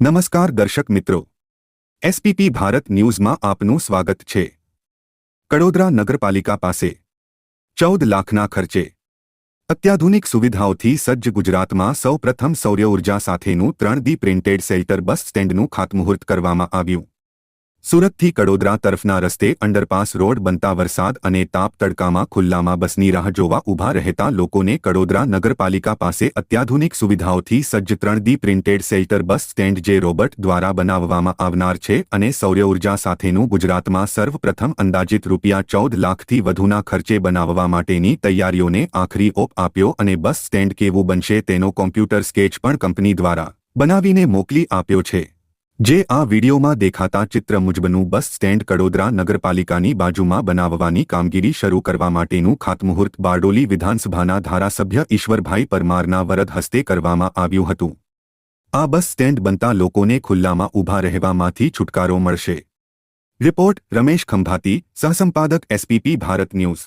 નમસ્કાર દર્શક મિત્રો. એસપીપી ભારત ન્યૂઝમાં આપનું સ્વાગત છે. કડોદરા નગરપાલિકા પાસે ચૌદ લાખના ખર્ચે અત્યાધુનિક સુવિધાઓથી સજ્જ ગુજરાતમાં સૌપ્રથમ સૌર્ય ઊર્જા સાથેનું ત્રણ ડી પ્રિન્ટેડ સેલ્ટર બસ સ્ટેન્ડનું ખાતમુહૂર્ત કરવામાં આવ્યું. સુરતથી કડોદરા તરફના રસ્તે અંડરપાસ રોડ બનતા વરસાદ અને તાપ તડકામાં ખુલ્લામાં બસની રાહ જોવા ઊભા રહેતા લોકોને કડોદરા નગરપાલિકા પાસે અત્યાધુનિક સુવિધાઓથી સજ્જ ત્રણ D printed shelter bus stand જે રોબોટ દ્વારા બનાવવામાં આવનાર છે અને સૌર્ય ઊર્જા સાથેનું ગુજરાતમાં સર્વપ્રથમ અંદાજિત રૂપિયા ચૌદ લાખથી વધુના ખર્ચે બનાવવા માટેની તૈયારીઓને આખરી ઓપ આપ્યો અને બસ સ્ટેન્ડ કેવું બનશે તેનો કોમ્પ્યુટર સ્કેચ પણ કંપની દ્વારા બનાવીને મોકલી આપ્યો છે. જે આ વિડીયોમાં દેખાતા ચિત્ર મુજબનું બસ સ્ટેન્ડ કડોદરા નગરપાલિકાની બાજુમાં બનાવવાની કામગીરી શરૂ કરવા માટેનું ખાતમુહૂર્ત બારડોલી વિધાનસભાના ધારાસભ્ય ઈશ્વરભાઈ પરમારના વરદ હસ્તે કરવામાં આવ્યું હતું. આ બસ સ્ટેન્ડ બનતા લોકોને ખુલ્લામાં ઊભા રહેવામાંથી છુટકારો મળશે. રિપોર્ટ રમેશ ખંભાતી, સહસંપાદક એસપીપી ભારત ન્યૂઝ.